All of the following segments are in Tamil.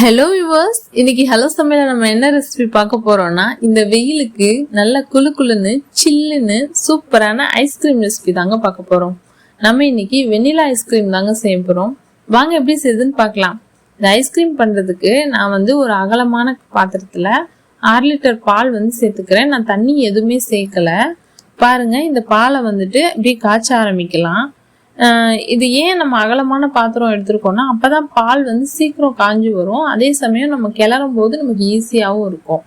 ஹலோ யுவர்ஸ் இன்னைக்கு ஹலோ சமையல நம்ம என்ன ரெசிபி பார்க்க போறோம்னா இந்த வெயிலுக்கு நல்ல குளு குளுன்னு சில்லுன்னு சூப்பரான ஐஸ்கிரீம் ரெசிபி தாங்க பார்க்க போறோம். நம்ம இன்னைக்கு வெண்ணிலா ஐஸ்கிரீம் தாங்க செய்ய போறோம். வாங்க எப்படி செய்யுதுன்னு பார்க்கலாம். இந்த ஐஸ்கிரீம் பண்றதுக்கு நான் வந்து ஒரு அகலமான பாத்திரத்துல ஆறு லிட்டர் பால் வந்து சேர்த்துக்கிறேன். நான் தண்ணி எதுவுமே சேர்க்கல. பாருங்க இந்த பாலை வந்துட்டு அப்படியே காய்ச்ச ஆரம்பிக்கலாம். இது ஏன் நம்ம அகலமான பாத்திரம் எடுத்திருக்கோம்னா அப்போதான் பால் வந்து சீக்கிரம் காஞ்சி வரும். அதே சமயம் நம்ம கிளறும் போது நமக்கு ஈஸியாகவும் இருக்கும்.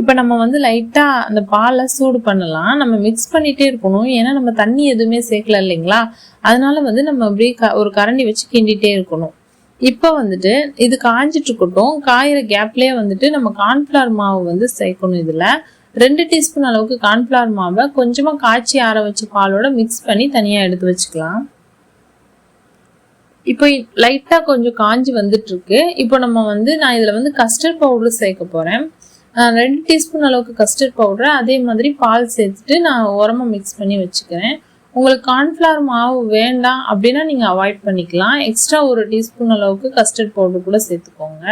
இப்போ நம்ம வந்து லைட்டாக அந்த பாலை சூடு பண்ணலாம். நம்ம மிக்ஸ் பண்ணிகிட்டே இருக்கணும். ஏன்னா நம்ம தண்ணி எதுவுமே சேர்க்கல இல்லைங்களா? அதனால வந்து நம்ம அப்படியே க ஒரு கரண்டி வச்சு கிண்டிகிட்டே இருக்கணும். இப்போ வந்துட்டு இது காஞ்சிட்டு இருக்கட்டும். காயிற கேப்லேயே வந்துட்டு நம்ம கார்ன்ஃப்ளவர் மாவு வந்து சேர்க்கணும் இதில். ரெண்டு டீஸ்பூன் அளவுக்கு கார்ன்ஃப்ளவர் மாவை கொஞ்சமாக காய்ச்சி ஆற வச்ச பாலோட மிக்ஸ் பண்ணி தனியாக எடுத்து வச்சுக்கலாம். இப்போ லைட்டாக கொஞ்சம் காஞ்சி வந்துட்டு இருக்கு இப்போ நம்ம வந்து நான் இதில் வந்து கஸ்டர்ட் பவுடர் சேர்க்க போகிறேன் ரெண்டு டீஸ்பூன் அளவுக்கு கஸ்டர்ட் பவுடர் அதே மாதிரி பால் சேர்த்துட்டு நான் உரமாக மிக்ஸ் பண்ணி வச்சுக்கிறேன். உங்களுக்கு கார்ன்ஃப்ளவர் மாவு வேண்டாம் அப்படின்னா நீங்கள் அவாய்ட் பண்ணிக்கலாம். எக்ஸ்ட்ரா ஒரு டீஸ்பூன் அளவுக்கு கஸ்டர்ட் பவுடர் கூட சேர்த்துக்கோங்க.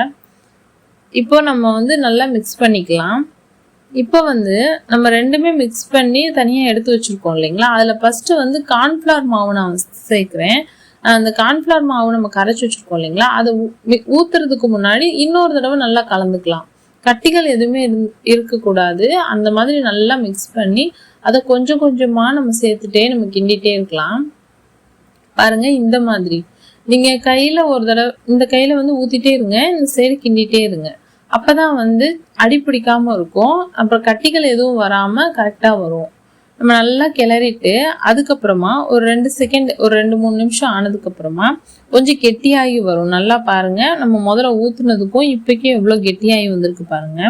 இப்போ நம்ம வந்து நல்லா மிக்ஸ் பண்ணிக்கலாம். இப்போ வந்து நம்ம ரெண்டுமே மிக்ஸ் பண்ணி தனியாக எடுத்து வச்சுருக்கோம் இல்லைங்களா? அதில் ஃபஸ்ட்டு வந்து கார்ன்ஃப்ளவர் மாவு நான் சேர்க்குறேன். அந்த கார்ன்ஃப்ளவர் மாவு நம்ம கரைச்சி வச்சுருக்கோம் இல்லைங்களா? அதை ஊற்றுறதுக்கு முன்னாடி இன்னொரு தடவை நல்லா கலந்துக்கலாம். கட்டிகள் எதுவுமே இரு இருக்கக்கூடாது. அந்த மாதிரி நல்லா மிக்ஸ் பண்ணி அதை கொஞ்சம் கொஞ்சமாக நம்ம சேர்த்துட்டே நம்ம கிண்டிகிட்டே இருக்கலாம். பாருங்கள் இந்த மாதிரி. நீங்கள் கையில் ஒரு தடவை இந்த கையில் வந்து ஊற்றிட்டே இருங்க இந்த சைடு கிண்டிகிட்டே இருங்க. அப்போ தான் வந்து அடி பிடிக்காமல் இருக்கும். அப்புறம் கட்டிகள் எதுவும் வராமல் கரெக்டாக வரும். நம்ம நல்லா கிளறிட்டு அதுக்கப்புறமா ஒரு ரெண்டு செகண்ட் ஒரு ரெண்டு மூணு நிமிஷம் ஆனதுக்கப்புறமா கொஞ்சம் கெட்டியாகி வரும். நல்லா பாருங்க. நம்ம முதல்ல ஊற்றுனதுக்கும் இப்போக்கே எவ்வளோ கெட்டியாகி வந்திருக்கு பாருங்க.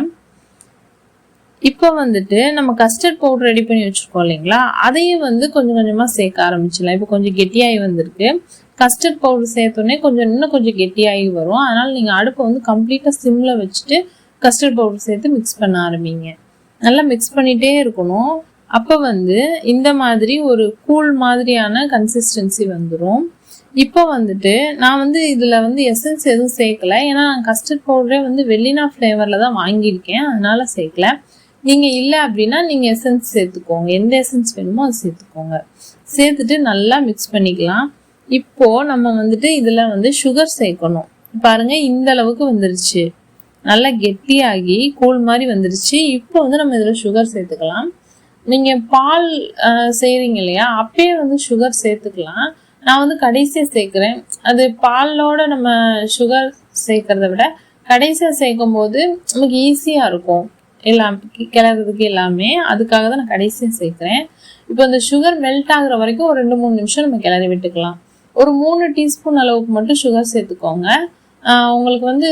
இப்போ வந்துட்டு நம்ம கஸ்டர்ட் பவுடர் ரெடி பண்ணி வச்சுருக்கோம் இல்லைங்களா? அதையும் வந்து கொஞ்சம் கொஞ்சமாக சேர்க்க ஆரம்பிச்சிடலாம். இப்போ கொஞ்சம் கெட்டியாகி வந்திருக்கு. கஸ்டர்ட் பவுடர் சேர்த்தோடனே கொஞ்சம் இன்னும் கொஞ்சம் கெட்டியாகி வரும். அதனால் நீங்கள் அடுப்பை வந்து கம்ப்ளீட்டாக சிம்மில் வச்சுட்டு கஸ்டர்ட் பவுடர் சேர்த்து மிக்ஸ் பண்ண ஆரம்பிங்க. நல்லா மிக்ஸ் பண்ணிகிட்டே இருக்கணும். அப்போ வந்து இந்த மாதிரி ஒரு கூழ் மாதிரியான கன்சிஸ்டன்சி வந்துடும் இப்போ வந்துட்டு நான் வந்து இதில் வந்து எசன்ஸ் எதுவும் சேர்க்கல. ஏன்னா நான் கஸ்டர்ட் பவுடரே வந்து வெள்ளினா ஃப்ளேவரில் தான் வாங்கியிருக்கேன். அதனால் சேர்க்கல. நீங்கள் இல்லை அப்படின்னா நீங்கள் எசன்ஸ் சேர்த்துக்கோங்க. எந்த எசன்ஸ் வேணுமோ அதை சேர்த்துக்கோங்க. சேர்த்துட்டு நல்லா மிக்ஸ் பண்ணிக்கலாம். இப்போ நம்ம வந்துட்டு இதில் வந்து சுகர் சேர்க்கணும். பாருங்கள் இந்த அளவுக்கு வந்துருச்சு. நல்லா கெட்டியாகி கூழ் மாதிரி வந்துருச்சு. இப்போ வந்து நம்ம இதில் சுகர் சேர்த்துக்கலாம். நீங்கள் பால் செய்கிறீங்க இல்லையா? அப்பயே வந்து சுகர் சேர்த்துக்கலாம். நான் வந்து கடைசியாக சேர்க்குறேன். அது பாலோட நம்ம சுகர் சேர்க்கறத விட கடைசியாக சேர்க்கும் போது நமக்கு ஈஸியாக இருக்கும். எல்லாம் கிளறதுக்கு எல்லாமே. அதுக்காக தான் நான் கடைசியாக சேர்க்குறேன். இப்போ இந்த சுகர் மெல்ட் ஆகுற வரைக்கும் ஒரு ரெண்டு மூணு நிமிஷம் நம்ம கிளறி விட்டுக்கலாம். ஒரு மூணு டீஸ்பூன் அளவுக்கு மட்டும் சுகர் சேர்த்துக்கோங்க. உங்களுக்கு வந்து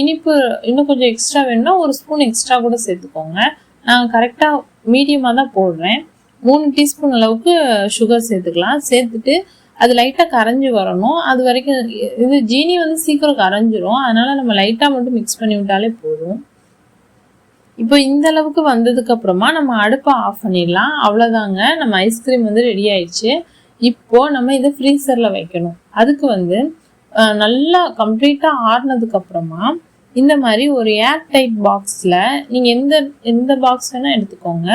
இனிப்பு இன்னும் கொஞ்சம் எக்ஸ்ட்ரா வேணும்னா ஒரு ஸ்பூன் எக்ஸ்ட்ரா கூட சேர்த்துக்கோங்க. நான் கரெக்டாக மீடியமாக தான் போடுறேன். மூணு டீஸ்பூன் அளவுக்கு சுகர் சேர்த்துக்கலாம். சேர்த்துட்டு அது லைட்டாக கரைஞ்சி வரணும். அது வரைக்கும் இது ஜீனி வந்து சீக்கிரம் கரைஞ்சிரும். அதனால் நம்ம லைட்டாக மட்டும் மிக்ஸ் பண்ணி விட்டாலே போதும். இப்போ இந்த அளவுக்கு வந்ததுக்கு அப்புறமா நம்ம அடுப்பை ஆஃப் பண்ணிடலாம். அவ்வளோதாங்க நம்ம ஐஸ்கிரீம் வந்து ரெடி ஆயிடுச்சு. இப்போ நம்ம இதை ஃப்ரீசரில் வைக்கணும். அதுக்கு வந்து நல்லா கம்ப்ளீட்டாக ஆறுனதுக்கு அப்புறமா இந்த மாதிரி ஒரு ஏர் டைட் பாக்ஸில் நீங்கள் எந்த எந்த பாக்ஸ் வேணால் எடுத்துக்கோங்க.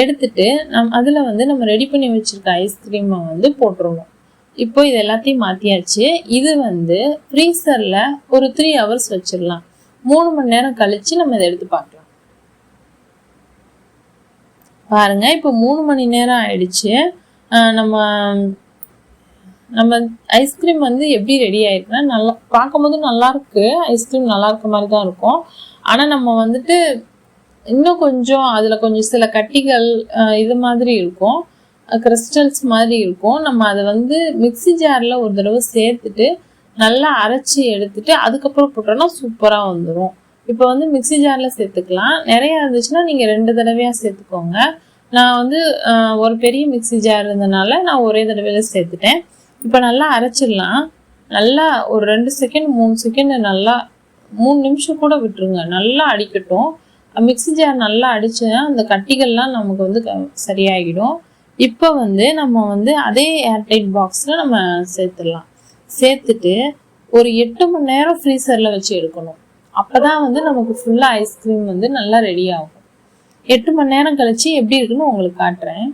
எடுத்துட்டு நம் அதில் வந்து நம்ம ரெடி பண்ணி வச்சுருக்க ஐஸ்கிரீமை வந்து போட்டுருவோம். இப்போ இது எல்லாத்தையும் மாற்றியாச்சு இது வந்து ஃப்ரீசரில் ஒரு த்ரீ ஹவர்ஸ் வச்சிடலாம் மூணு மணி நேரம் கழித்து நம்ம இதை எடுத்து பார்க்கலாம். பாருங்கள் இப்போ மூணு மணி நேரம் ஆயிடுச்சு. நம்ம நம்ம ஐஸ்கிரீம் வந்து எப்படி ரெடி ஆயிருக்குன்னா நல்லா பார்க்கும்போது நல்லா இருக்கு ஐஸ்கிரீம் நல்லா இருக்க மாதிரி தான் இருக்கும். ஆனால் நம்ம வந்துட்டு இன்னும் கொஞ்சம் அதில் கொஞ்சம் சில கட்டிகள் இது மாதிரி இருக்கும். கிறிஸ்டல்ஸ் மாதிரி இருக்கும். நம்ம அதை வந்து மிக்சி ஜாரில் ஒரு தடவை சேர்த்துட்டு நல்லா அரைச்சி எடுத்துட்டு அதுக்கப்புறம் போட்டோம்னா சூப்பராக வந்துடும் இப்போ வந்து மிக்சி ஜாரில் சேர்த்துக்கலாம். நிறையா இருந்துச்சுன்னா நீங்கள் ரெண்டு தடவையாக சேர்த்துக்கோங்க. நான் வந்து ஒரு பெரிய மிக்சி ஜார் இருந்தனால நான் ஒரே தடவையில் சேர்த்துட்டேன். இப்போ நல்லா அரைச்சிடலாம். நல்லா ஒரு ரெண்டு செகண்ட் மூணு செகண்ட் நல்லா மூணு நிமிஷம் கூட விட்டுருங்க. நல்லா அடிக்கட்டும். மிக்சி ஜார் நல்லா அடிச்சா அந்த கட்டிகள்லாம் நமக்கு வந்து சரியாகிடும் இப்போ வந்து நம்ம வந்து அதே ஏர்டைட் பாக்ஸில் நம்ம சேர்த்துடலாம். சேர்த்துட்டு ஒரு எட்டு மணி நேரம் ஃப்ரீசரில் வச்சு எடுக்கணும். அப்போ தான் வந்து நமக்கு ஃபுல்லாக ஐஸ்கிரீம் வந்து நல்லா ரெடி ஆகும். எட்டு மணி நேரம் கழித்து எப்படி இருக்குன்னு உங்களுக்கு காட்டுறேன்.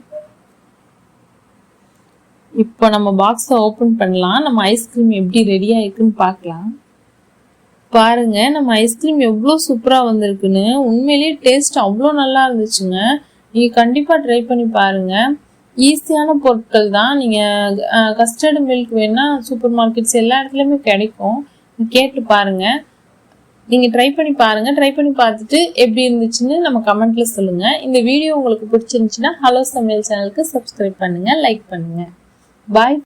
இப்போ நம்ம பாக்ஸை ஓப்பன் பண்ணலாம். நம்ம ஐஸ்கிரீம் எப்படி ரெடி ஆயிருக்குன்னு பார்க்கலாம். பாருங்க நம்ம ஐஸ்கிரீம் எவ்வளோ சூப்பராக வந்திருக்குன்னு. உண்மையிலேயே டேஸ்ட் அவ்வளோ நல்லா இருந்துச்சுங்க. நீங்கள் கண்டிப்பாக ட்ரை பண்ணி பாருங்கள் ஈஸியான பொருட்கள் தான். நீங்கள் கஸ்டர்டு மில்க் வேணால் சூப்பர் மார்க்கெட்ஸ் எல்லா இடத்துலையுமே கிடைக்கும். கேட்டு பாருங்கள் நீங்கள் ட்ரை பண்ணி பாருங்கள் ட்ரை பண்ணி பார்த்துட்டு எப்படி இருந்துச்சுன்னு நம்ம கமெண்ட்டில் சொல்லுங்கள் இந்த வீடியோ உங்களுக்கு பிடிச்சிருந்துச்சுன்னா ஹலோ சமையல் சேனலுக்கு சப்ஸ்கிரைப் பண்ணுங்கள் லைக் பண்ணுங்கள் Bye.